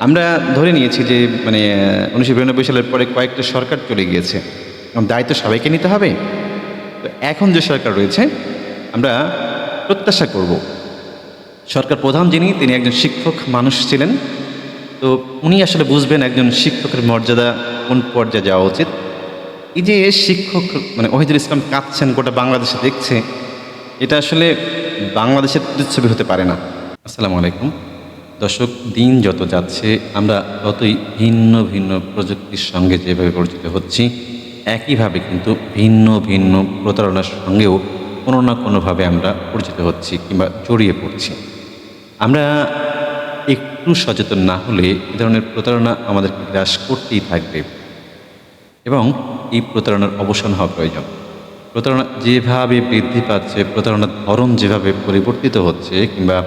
আমরা ধরে নিয়েছি যে মানে উনিশশো বিরানব্বই সালের পরে কয়েকটা সরকার চলে গিয়েছে। এবং দায়িত্ব সবাইকে নিতে হবে। তো এখন যে সরকার রয়েছে, আমরা প্রত্যাশা করব। সরকার প্রধান যিনি, তিনি একজন শিক্ষক মানুষ ছিলেন। তো উনি আসলে বুঝবেন একজন শিক্ষকের মর্যাদা কোন পর্যায়ে যাওয়া উচিত। এই যে শিক্ষক মানে ওহিদুল ইসলাম কাঁদছেন, গোটা বাংলাদেশে দেখছে, এটা আসলে বাংলাদেশের প্রতিচ্ছবি হতে পারে না। আসসালামু আলাইকুম। দর্শক দিন যত যাচ্ছে, আমরা ততই ভিন্ন ভিন্ন প্রযুক্তির সঙ্গে যেভাবে পরিচিত হচ্ছি, একইভাবে কিন্তু ভিন্ন ভিন্ন প্রতারণার সঙ্গেও কোনো না কোনোভাবে আমরা পরিচিত হচ্ছি কিংবা জড়িয়ে পড়ছি। আমরা একটু সচেতন না হলে এ ধরনের প্রতারণা আমাদেরকে গ্রাস করতেই থাকবে এবং এই প্রতারণার অবসান হওয়া প্রয়োজন। প্রতারণা যেভাবে বৃদ্ধি পাচ্ছে, প্রতারণার ধরন যেভাবে পরিবর্তিত হচ্ছে কিংবা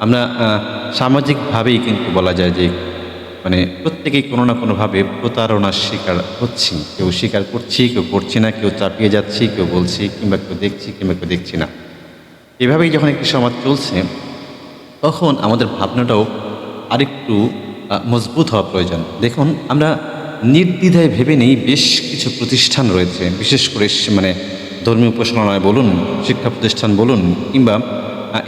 আমরা সামাজিকভাবেই কিন্তু বলা যায় যে মানে প্রত্যেকেই কোনো না কোনোভাবে প্রতারণার শিকার হচ্ছি। কেউ স্বীকার করছি, কেউ করছি না, কেউ চাপিয়ে যাচ্ছি, কেউ বলছি, কিংবা কেউ দেখছি, কিংবা কেউ দেখছি না। এভাবেই যখন একটি সমাজ চলছে, তখন আমাদের ভাবনাটাও আরেকটু মজবুত হওয়া প্রয়োজন। দেখুন, আমরা নির্দ্বিধায় ভেবে নেই, বেশ কিছু প্রতিষ্ঠান রয়েছে। বিশেষ করে মানে ধর্মীয় উপাসনালয় বলুন, শিক্ষা প্রতিষ্ঠান বলুন, কিংবা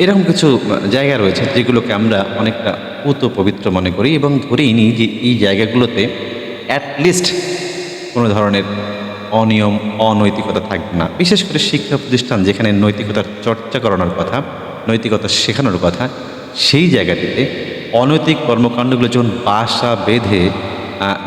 এরকম কিছু জায়গা রয়েছে যেগুলোকে আমরা অনেকটা পুত পবিত্র মনে করি এবং ধরেই নিই যে এই জায়গাগুলোতে অ্যাটলিস্ট কোনো ধরনের অনিয়ম, অনৈতিকতা থাকবে না। বিশেষ করে শিক্ষা প্রতিষ্ঠান যেখানে নৈতিকতার চর্চা করানোর কথা, নৈতিকতা শেখানোর কথা, সেই জায়গাটিতে অনৈতিক কর্মকাণ্ডগুলো যখন বাসা বেঁধে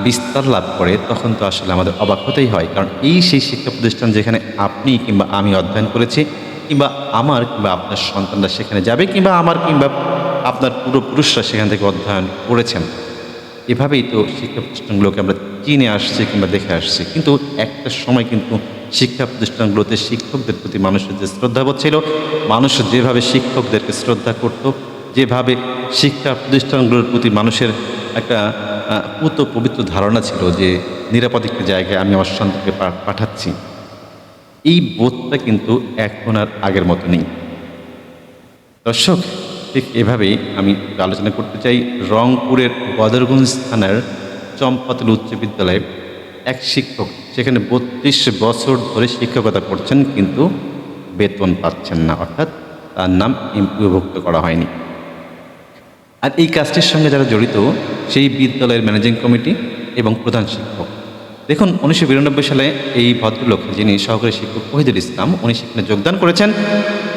বিস্তার লাভ করে, তখন তো আসলে আমাদের অবাক হতেই হয়। কারণ এই সেই শিক্ষা প্রতিষ্ঠান যেখানে আপনি কিংবা আমি অধ্যয়ন করেছি কিংবা আমার কিংবা আপনার সন্তানরা সেখানে যাবে কিংবা আমার কিংবা আপনার পূর্বপুরুষরা সেখান থেকে অধ্যয়ন করেছেন। এভাবেই তো শিক্ষা প্রতিষ্ঠানগুলোকে আমরা চিনে আসছি কিংবা দেখে আসছি। কিন্তু একটা সময় কিন্তু শিক্ষা প্রতিষ্ঠানগুলোতে শিক্ষকদের প্রতি মানুষের যে শ্রদ্ধাবোধ ছিল, মানুষ যেভাবে শিক্ষকদেরকে শ্রদ্ধা করত, যেভাবে শিক্ষা প্রতিষ্ঠানগুলোর প্রতি মানুষের একটা পুত পবিত্র ধারণা ছিল যে নিরাপদ একটি জায়গায় আমি আমার সন্তানকে পাঠাচ্ছি। এই বোধটা কিন্তু এখন আর আগের মতো নেই। দর্শক, ঠিক এভাবেই আমি আলোচনা করতে চাই রংপুরের বদরগঞ্জ থানার চম্পাতল উচ্চ বিদ্যালয়ে এক শিক্ষক, সেখানে বত্রিশ বছর ধরে শিক্ষকতা করছেন কিন্তু বেতন পাচ্ছেন না, অর্থাৎ তার নাম এমপিওভুক্ত করা হয়নি। আর এই কাজটির সঙ্গে যারা জড়িত, সেই বিদ্যালয়ের ম্যানেজিং কমিটি এবং প্রধান শিক্ষক। দেখুন, উনিশশো বিরানব্বই সালে এই ভদ্রলোক, যিনি সহকারী শিক্ষক ওহিদুল ইসলাম, উনি সেখানে যোগদান করেছেন।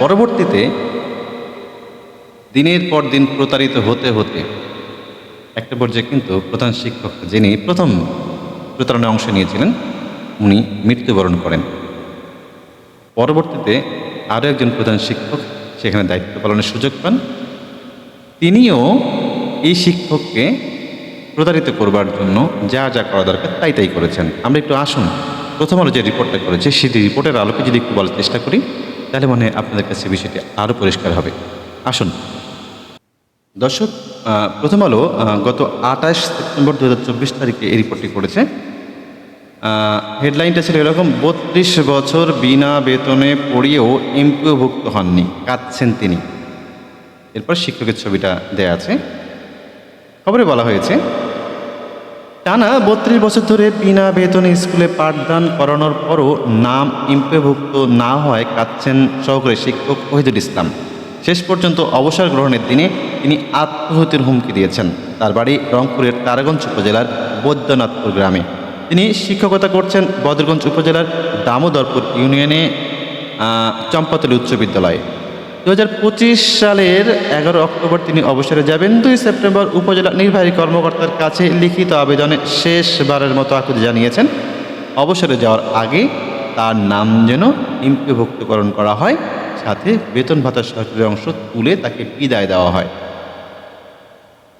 পরবর্তীতে দিনের পর দিন প্রতারিত হতে হতে একটা পর্যায়ে কিন্তু প্রধান শিক্ষক, যিনি প্রথম প্রতারণায় অংশ নিয়েছিলেন, উনি মৃত্যুবরণ করেন। পরবর্তীতে আরও একজন প্রধান শিক্ষক সেখানে দায়িত্ব পালনের সুযোগ পান। তিনিও এই শিক্ষককে প্রতারিত করবার জন্য যা যা করা দরকার তাই তাই করেছেন। আমরা একটু আসুন। প্রথম আলো যে রিপোর্টটা করেছে সেই রিপোর্টের আলোকে যদি একটু বলার চেষ্টা করি, তাহলে মনে হয় আপনাদের কাছে বিষয়টি আরও পরিষ্কার হবে। আসুন। দর্শক প্রথম আলো গত আঠাশ সেপ্টেম্বর দু হাজার চব্বিশ তারিখে এই রিপোর্টটি করেছে। হেডলাইনটা ছিল এরকম, বত্রিশ বছর বিনা বেতনে পড়িয়েও এমপিওভুক্ত হননি। কাঁদছেন তিনি। এরপর শিক্ষকের ছবিটা দেয়া আছে। খবরে বলা হয়েছে টানা বত্রিশ বছর ধরে বিনা বেতনে স্কুলে পাঠদান করানোর পরও নাম ইম্পেভুক্ত না হয় কাঁদছেন সহকারী শিক্ষক ওহিদুল ইসলাম। শেষ পর্যন্ত অবসর গ্রহণের দিনে তিনি আত্মহত্যের হুমকি দিয়েছেন। তার বাড়ি রংপুরের তারাগঞ্জ উপজেলার বৈদ্যনাথপুর গ্রামে। তিনি শিক্ষকতা করছেন বদরগঞ্জ উপজেলার দামোদরপুর ইউনিয়নে চম্পাতলী উচ্চ বিদ্যালয়ে। দু হাজার পঁচিশ সালের এগারো অক্টোবর তিনি অবসরে যাবেন। দুই সেপ্টেম্বর উপজেলা নির্বাহী কর্মকর্তার কাছে লিখিত আবেদনে শেষবারের মতো আকুতি জানিয়েছেন, অবসরে যাওয়ার আগে তার নাম যেন ইম্পিভুক্তকরণ করা হয়, সাথে বেতন ভাতার সরকারি অংশ তুলে তাকে বিদায় দেওয়া হয়।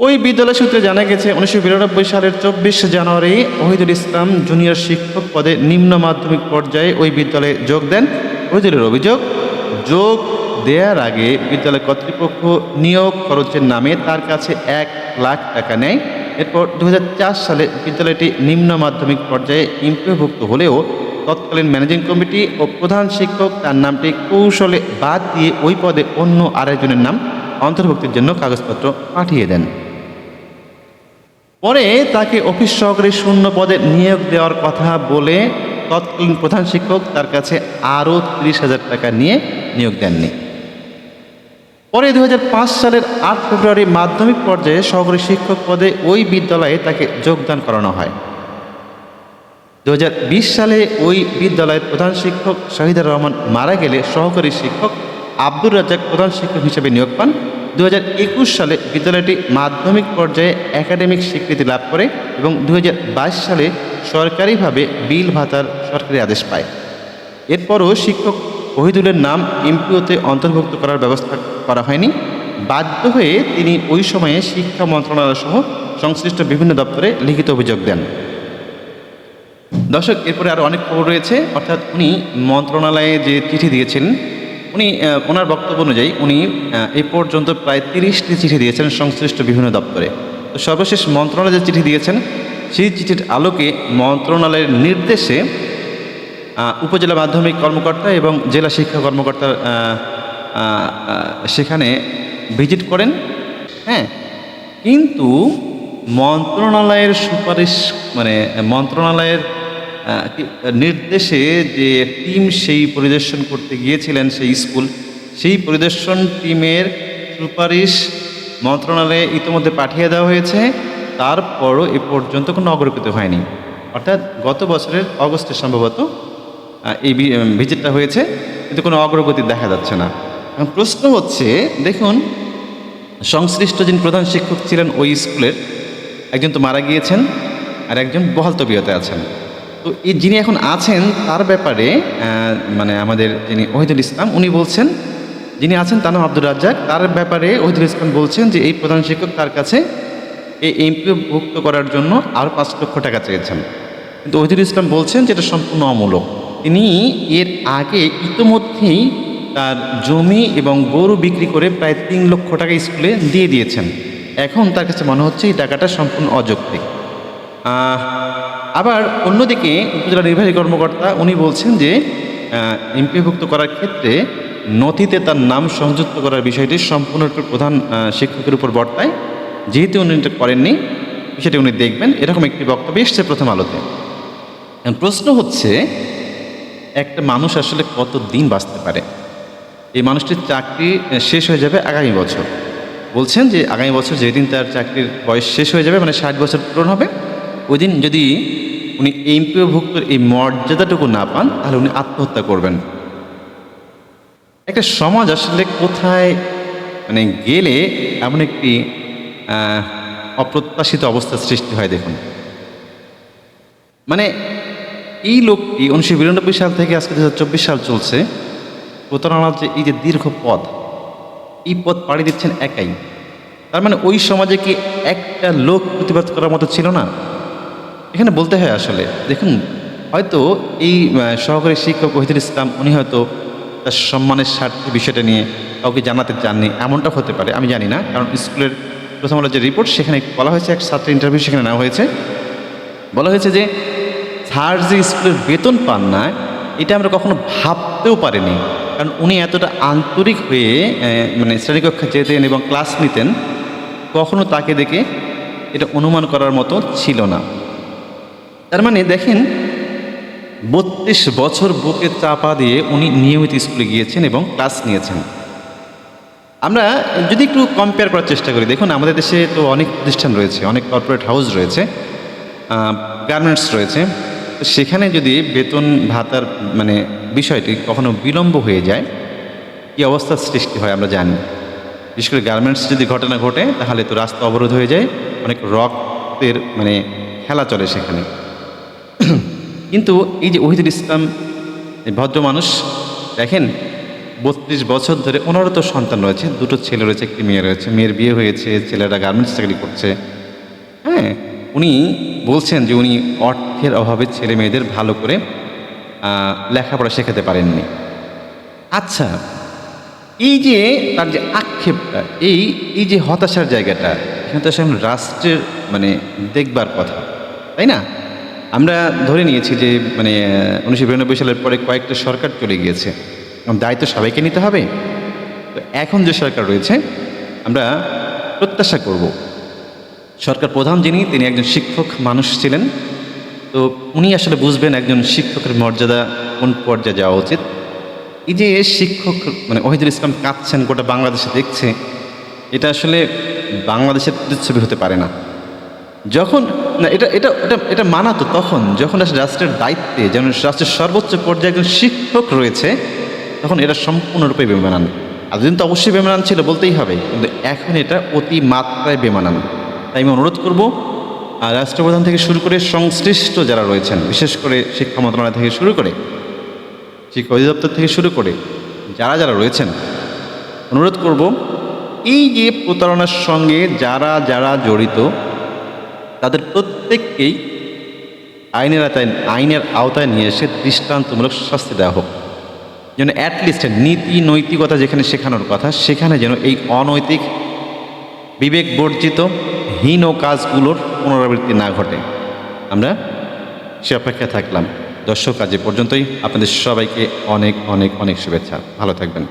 ওই বিদ্যালয় সূত্রে জানা গেছে, উনিশশো বিরানব্বই সালের চব্বিশ জানুয়ারি ওহিদুল ইসলাম জুনিয়র শিক্ষক পদে নিম্ন মাধ্যমিক পর্যায়ে ওই বিদ্যালয়ে যোগ দেন। ওহিদুলের অভিযোগ, যোগ দেওয়ার আগে বিদ্যালয় কর্তৃপক্ষ নিয়োগ খরচের নামে তার কাছে এক লাখ টাকা নেয়। এরপর দু হাজার চার সালে বিদ্যালয়টি নিম্ন মাধ্যমিক পর্যায়ে ইম্পিভুক্ত হলেও তৎকালীন ম্যানেজিং কমিটি ও প্রধান শিক্ষক তার নামটি কৌশলে বাদ দিয়ে ওই পদে অন্য আরেকজনের নাম অন্তর্ভুক্তির জন্য কাগজপত্র পাঠিয়ে দেন। পরে তাকে অফিস সহকারী শূন্য পদে নিয়োগ দেওয়ার কথা বলে তৎকালীন প্রধান শিক্ষক তার কাছে আরও তিরিশ হাজার টাকা নিয়ে নিয়োগ দেননি। পরে দু হাজার পাঁচ সালের আট ফেব্রুয়ারি মাধ্যমিক পর্যায়ে সহকারী শিক্ষক পদে ওই বিদ্যালয়ে তাকে যোগদান করানো হয়। দু হাজার বিশ সালে ওই বিদ্যালয়ের প্রধান শিক্ষক শাহিদুর রহমান মারা গেলে সহকারী শিক্ষক আব্দুর রাজ্জাক প্রধান শিক্ষক হিসেবে নিয়োগ পান। দু হাজার একুশ সালে বিদ্যালয়টি মাধ্যমিক পর্যায়ে একাডেমিক স্বীকৃতি লাভ করে এবং দু হাজার বাইশ সালে সরকারিভাবে বিল ভাতার সরকারি আদেশ পায়। এরপরও শিক্ষক ওহিদুলের নাম এমপিওতে অন্তর্ভুক্ত করার ব্যবস্থা করা হয়নি। বাধ্য হয়ে তিনি ওই সময়ে শিক্ষা মন্ত্রণালয় সহ সংশ্লিষ্ট বিভিন্ন দপ্তরে লিখিত অভিযোগ দেন। দর্শক, এরপরে আরও অনেক খবর রয়েছে। অর্থাৎ উনি মন্ত্রণালয়ে যে চিঠি দিয়েছেন, উনি ওনার বক্তব্য অনুযায়ী উনি এ পর্যন্ত প্রায় তিরিশটি চিঠি দিয়েছেন সংশ্লিষ্ট বিভিন্ন দপ্তরে। তো সর্বশেষ মন্ত্রণালয়ে যে চিঠি দিয়েছেন, সেই চিঠির আলোকে মন্ত্রণালয়ের নির্দেশে উপজেলা মাধ্যমিক কর্মকর্তা এবং জেলা শিক্ষা কর্মকর্তা সেখানে ভিজিট করেন। হ্যাঁ কিন্তু মন্ত্রণালয়ের সুপারিশ মানে মন্ত্রণালয়ের নির্দেশে যে টিম সেই পরিদর্শন করতে গিয়েছিলেন সেই স্কুল, সেই পরিদর্শন টিমের সুপারিশ মন্ত্রণালয়ে ইতিমধ্যে পাঠিয়ে দেওয়া হয়েছে। তারপরও এ পর্যন্ত কোনো অগ্রগতি হয়নি। অর্থাৎ গত বছরের অগস্টে সম্ভবত এই ভিজিটটা হয়েছে কিন্তু কোনো অগ্রগতি দেখা যাচ্ছে না। প্রশ্ন হচ্ছে, দেখুন, সংশ্লিষ্ট যিনি প্রধান শিক্ষক ছিলেন ওই স্কুলের, একজন তো মারা গিয়েছেন, আর একজন বহাল তবিয়তে আছেন। তো এই যিনি এখন আছেন, তার ব্যাপারে মানে আমাদের যিনি ওহিদুল ইসলাম, উনি বলছেন, যিনি আছেন তার নাম আব্দুর রাজ্জাক, তার ব্যাপারে ওহিদুল ইসলাম বলছেন যে এই প্রধান শিক্ষক তার কাছে এই এমপিও ভুক্ত করার জন্য আরও পাঁচ লক্ষ টাকা চেয়েছেন। কিন্তু ওহিদুল ইসলাম বলছেন যে এটা সম্পূর্ণ অমূলক। তিনি এর আগে ইতোমধ্যেই তার জমি এবং গরু বিক্রি করে প্রায় তিন লক্ষ টাকা স্কুলে দিয়ে দিয়েছেন। এখন তার কাছে মনে হচ্ছে এই টাকাটা সম্পূর্ণ অযৌক্তিক। আবার অন্যদিকে উপজেলা নির্বাহী কর্মকর্তা উনি বলছেন যে এমপিভুক্ত করার ক্ষেত্রে নথিতে তার নাম সংযুক্ত করার বিষয়টি সম্পূর্ণরূপে প্রধান শিক্ষকের উপর বর্তায়। যেহেতু উনি এটা করেননি সেটি উনি দেখবেন। এরকম একটি বক্তব্য এসছে প্রথম আলোতে। প্রশ্ন হচ্ছে একটা মানুষ আসলে কত দিন বাঁচতে পারে? এই মানুষটির চাকরি শেষ হয়ে যাবে আগামী বছর। বলছেন যে আগামী বছর যেদিন তার চাকরির বয়স শেষ হয়ে যাবে মানে ষাট বছর পূরণ হবে ওই দিন যদি উনি এমপিওভুক্ত এই মর্যাদাটুকু না পান, তাহলে উনি আত্মহত্যা করবেন। একটা সমাজ আসলে কোথায় মানে গেলে এমন একটি অপ্রত্যাশিত অবস্থার সৃষ্টি হয় দেখুন। মানে এই লোকটি উনিশশো বিরানব্বই সাল থেকে আজকে দু চব্বিশ সাল চলছে। প্রতারণার যে এই যে দীর্ঘ পথ, এই পথ পাড়ি দিচ্ছেন একাই। তার মানে ওই সমাজে কি একটা লোক প্রতিবাদ করার মতো ছিল না? এখানে বলতে হয় আসলে, দেখুন, হয়তো এই সহকারী শিক্ষক ওহিদুল ইসলাম, উনি হয়তো তার সম্মানের স্বার্থে বিষয়টা নিয়ে কাউকে জানাতে চাননি, এমনটা হতে পারে, আমি জানি না। কারণ স্কুলের প্রথম আলো যে রিপোর্ট সেখানে বলা হয়েছে, এক ছাত্র ইন্টারভিউ সেখানে নেওয়া হয়েছে। বলা হয়েছে যে স্যার যে স্কুলের বেতন পান না, এটা আমরা কখনো ভাবতেও পারিনি। কারণ উনি এতটা আন্তরিক হয়ে মানে শ্রেণীকক্ষে যেতেন এবং ক্লাস নিতেন, কখনো তাকে দেখে এটা অনুমান করার মতো ছিল না। তার মানে দেখেন, বত্রিশ বছর বুকে চাপা দিয়ে উনি নিয়মিত স্কুলে গিয়েছেন এবং ক্লাস নিয়েছেন। আমরা যদি একটু কম্পেয়ার করার চেষ্টা করি, দেখুন আমাদের দেশে তো অনেক প্রতিষ্ঠান রয়েছে, অনেক কর্পোরেট হাউস রয়েছে গার্মেন্টস রয়েছে। তো সেখানে যদি বেতন ভাতার মানে বিষয়টি কখনো বিলম্ব হয়ে যায়, কী অবস্থার সৃষ্টি হয় আমরা জানি। বিশেষ করে গার্মেন্টস যদি ঘটনা ঘটে, তাহলে তো রাস্তা অবরোধ হয়ে যায়, অনেক রক্তের মানে খেলা চলে সেখানে। কিন্তু এই যে ওহিদুল ইসলাম ভদ্র মানুষ, দেখেন, বত্রিশ বছর ধরে ওনারও তো সন্তান রয়েছে, দুটো ছেলে রয়েছে, একটি মেয়ে রয়েছে, মেয়ের বিয়ে হয়েছে, ছেলেরা গার্মেন্টস চাকরি করছে। হ্যাঁ উনি বলছেন যে উনি অর্থের অভাবে ছেলে মেয়েদের ভালো করে লেখাপড়া শেখাতে পারেননি। আচ্ছা এই যে তার যে আক্ষেপটা, এই এই যে হতাশার জায়গাটা, এখানে তো আসলে রাষ্ট্রের মানে দেখবার কথা, তাই না? আমরা ধরে নিয়েছি যে মানে উনিশশো বিরানব্বই সালের পরে কয়েকটা সরকার চলে গিয়েছে দায়িত্ব সবাইকে নিতে হবে। তো এখন যে সরকার রয়েছে, আমরা প্রত্যাশা করব সরকার প্রধান যিনি, তিনি একজন শিক্ষক মানুষ ছিলেন। তো উনি আসলে বুঝবেন একজন শিক্ষকের মর্যাদা কোন পর্যায়ে যাওয়া উচিত। এই যে শিক্ষক মানে ওহিদুল ইসলাম কাঁদছেন, গোটা বাংলাদেশে দেখছে, এটা আসলে বাংলাদেশের প্রতিচ্ছবি হতে পারে না। যখন, না, এটা এটা এটা এটা মানাতো তখন, যখন আসলে রাষ্ট্রের দায়িত্বে যেমন রাষ্ট্রের সর্বোচ্চ পর্যায়ে একজন শিক্ষক রয়েছে, তখন এটা সম্পূর্ণরূপে বেমানান। এতদিন তো অবশ্যই বেমানান ছিল বলতেই হবে, কিন্তু এখন এটা অতি মাত্রায় বেমানান। তাই আমি অনুরোধ করব, আর রাষ্ট্রপ্রধান থেকে শুরু করে সংশ্লিষ্ট যারা রয়েছেন, বিশেষ করে শিক্ষা মন্ত্রণালয় থেকে শুরু করে, শিক্ষা অধিদপ্তর থেকে শুরু করে যারা যারা রয়েছেন, অনুরোধ করব, এই যে প্রতারণার সঙ্গে যারা যারা জড়িত, তাদের প্রত্যেককেই আইনের আওতায় আইনের আওতায় নিয়ে এসে দৃষ্টান্তমূলক শাস্তি দেওয়া হোক। যেন অ্যাটলিস্ট নীতি, নৈতিকতা যেখানে শেখানোর কথা, সেখানে যেন এই অনৈতিক বিবেক বর্জিত হীন কাজগুলোর পুনরাবৃত্তি না ঘটে। আমরা সে অপেক্ষা থাকলাম। দর্শক, আজ পর্যন্তই। আপনাদের সবাইকে অনেক অনেক অনেক শুভেচ্ছা। ভালো থাকবেন।